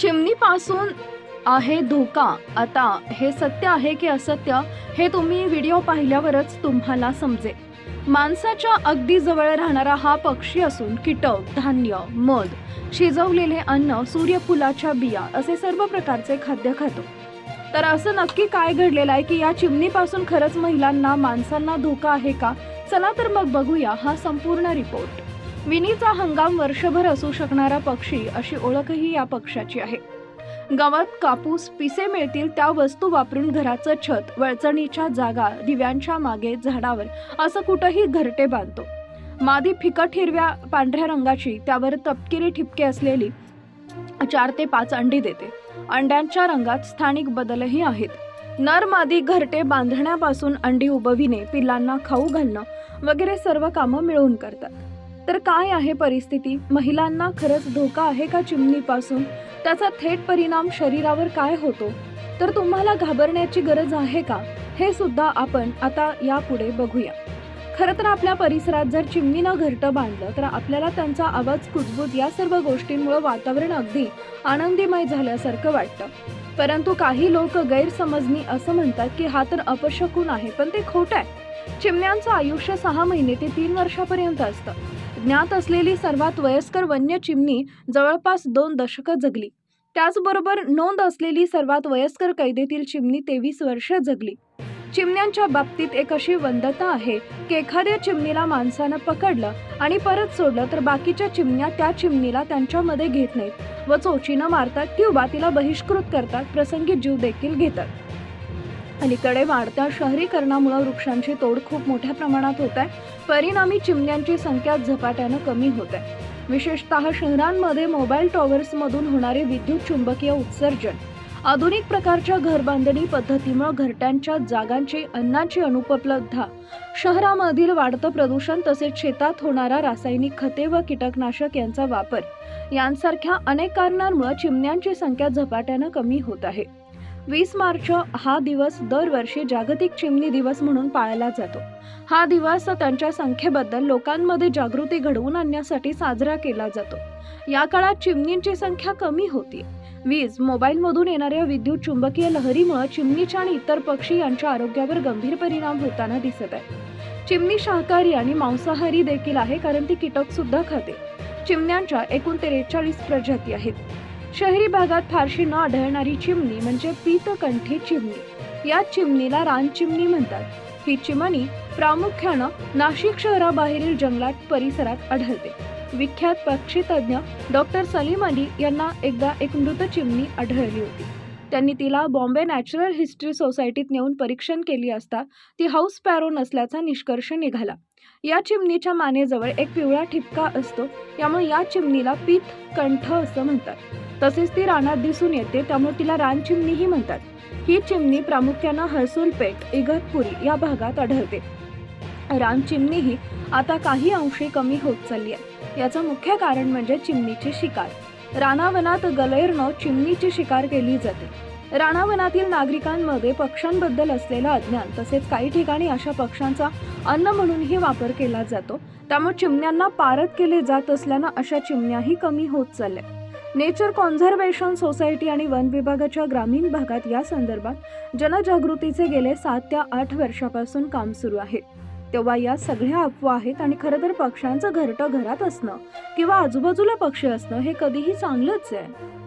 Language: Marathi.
चिमणीपासून आहे धोका. आता हे सत्य आहे की असत्य हे तुम्ही व्हिडिओ पाहिल्यावरच तुम्हाला समजेल. माणसाच्या अगदी जवळ राहणारा हा पक्षी असून कीटक धान्य मध शिजवलेले अन्न सूर्यफुलाच्या बिया असे सर्व प्रकारचे खाद्य खातो. तर असं नक्की काय घडलेलं आहे की या चिमणीपासून खरंच महिलांना माणसांना धोका आहे का? चला तर मग बघूया हा संपूर्ण रिपोर्ट विणीचा हंगाम वर्षभर असू शकणारा पक्षी अशी ओळखही या पक्षाची आहे. गावात कापूस पिसे मिळतील त्या वस्तू वापरून घराचं छत वळचणीच्या जागा दिव्यांच्या मागे झाडावर असं कुठंही घरटे बांधतो. मादी फिकट हिरव्या पांढऱ्या रंगाची त्यावर तपकिरी ठिपके असलेली चार ते पाच अंडी देते. अंड्यांच्या रंगात स्थानिक बदलही आहेत. नर मादी घरटे बांधण्यापासून अंडी उबविणे पिल्लांना खाऊ घालणं वगैरे सर्व कामं मिळून करतात. तर काय आहे परिस्थिती? महिलांना खरंच धोका आहे का चिमणीपासून? त्याचा थेट परिणाम शरीरावर काय होतो? तर तुम्हाला घाबरण्याची गरज आहे का? हे सुद्धा आपण आता यापुढे बघूया. खरं तर आपल्या परिसरात जर चिमणीनं घरटं बांधलं तर आपल्याला त्यांचा आवाज कुजबूज या सर्व गोष्टींमुळे वातावरण अगदी आनंदीमय झाल्यासारखं वाटतं. परंतु काही लोक गैरसमजनी असं म्हणतात की हा तर अपशकून आहे पण ते खोटं आहे. चिमण्यांचं आयुष्य सहा महिने ते तीन वर्षापर्यंत असतं. ज्ञात असलेली सर्वात वयस्कर वन्य चिमणी जवळपास दोन दशकं जगली. त्याचबरोबर नोंद असलेली सर्वात वयस्कर कैदेतील चिमणी तेवीस वर्ष जगली. चिमण्यांच्या बाबतीत एक अशी वंदता आहे की एखाद्या चिमणीला माणसानं पकडलं आणि परत सोडलं तर बाकीच्या चिमण्या त्या चिमणीला त्यांच्यामध्ये घेत नाहीत व चोचीनं मारतात किंवा तिला बहिष्कृत करतात प्रसंगी जीव देखील घेतात. अलीकडे वाढत्या शहरीकरणामुळे वृक्षांची तोड खूप मोठ्या प्रमाणात होत आहे. परिणामी चिमण्यांची संख्या झपाट्यानं कमी होत आहे. विशेषतः शहरांमध्ये मोबाईल टॉवर्समधून होणारे विद्युत चुंबकीय उत्सर्जन. आधुनिक प्रकारच्या घरबांधणी पद्धतीमुळे घरट्यांच्या जागांची अन्नाची अनुपलब्धता. शहरामधील वाढतं प्रदूषण तसेच शेतात होणारा रासायनिक खते व कीटकनाशक यांचा वापर. यांसारख्या अनेक कारणांमुळे चिमण्यांची संख्या झपाट्यानं कमी होत आहे. वीस मार्च हा दिवस दरवर्षी जागतिक चिमणी दिवस म्हणून पाळला जातो. हा दिवस त्यांच्या संख्येबद्दल लोकांमध्ये जागृती घडवून आणण्यासाठी साजरा केला जातो. या काळात चिमणींची संख्या कमी होती. वीज मोबाईलमधून येणाऱ्या विद्युत चुंबकीय लहरीमुळे चिमणीच्या आणि इतर पक्षी यांच्या आरोग्यावर गंभीर परिणाम होताना दिसत आहे. चिमणी शाकाहारी आणि मांसाहारी देखील आहे कारण ती कीटक सुद्धा खाते. चिमण्यांच्या एकूण त्रेचाळीस प्रजाती आहेत. शहरी भागात फारशी न आढळणारी चिमणी म्हणजे पीतकंठी चिमणी. या चिमणीला रान चिमणी म्हणतात. ही चिमणी प्रामुख्यानं नाशिक शहराबाहेरील जंगलात परिसरात आढळते. विख्यात पक्षीतज्ञ डॉक्टर सलीम अली यांना एकदा एक मृत चिमणी आढळली होती. त्यांनी तिला बॉम्बे नॅचरल हिस्ट्री सोसायटीत नेऊन परीक्षण केली असता ती हाऊस पॅरो नसल्याचा निष्कर्ष निघाला. या चिमणीच्या मानेजवळ एक पिवळा ठिपका असतो त्यामुळे या चिमणीला पीत कंठ असं म्हणतात. तसेच ती रानात दिसून येते त्यामुळे तिला रान चिमणीही म्हणतात. ही चिमणी प्रामुख्यानं हर्सुलपेठ इगतपुरी या भागात आढळते. रान चिमणी ही आता काही अंशी कमी होत चालली आहे. याचं मुख्य कारण म्हणजे चिमणीची शिकार. रानावनात गलैरनं चिमणीची शिकार केली जाते. रानावनातील नागरिकांमध्ये पक्ष्यांबद्दल असलेलं अज्ञान तसेच काही ठिकाणी अशा पक्ष्यांचा अन्न म्हणूनही वापर केला जातो. त्यामुळे चिमण्यांना पारत केले जात असल्यानं अशा चिमण्याही कमी होत चालल्या. नेचर कॉन्झर्वेशन सोसायटी आणि वन विभागाच्या ग्रामीण भागात या संदर्भात जनजागृतीचे गेले सात ते आठ वर्षापासून काम सुरू आहे. तेव्हा या सगळ्या अफवा आहेत आणि खरं तर पक्ष्यांचं घरटं घरात असणं किंवा आजूबाजूला पक्षी असणं हे कधीही चांगलंच आहे.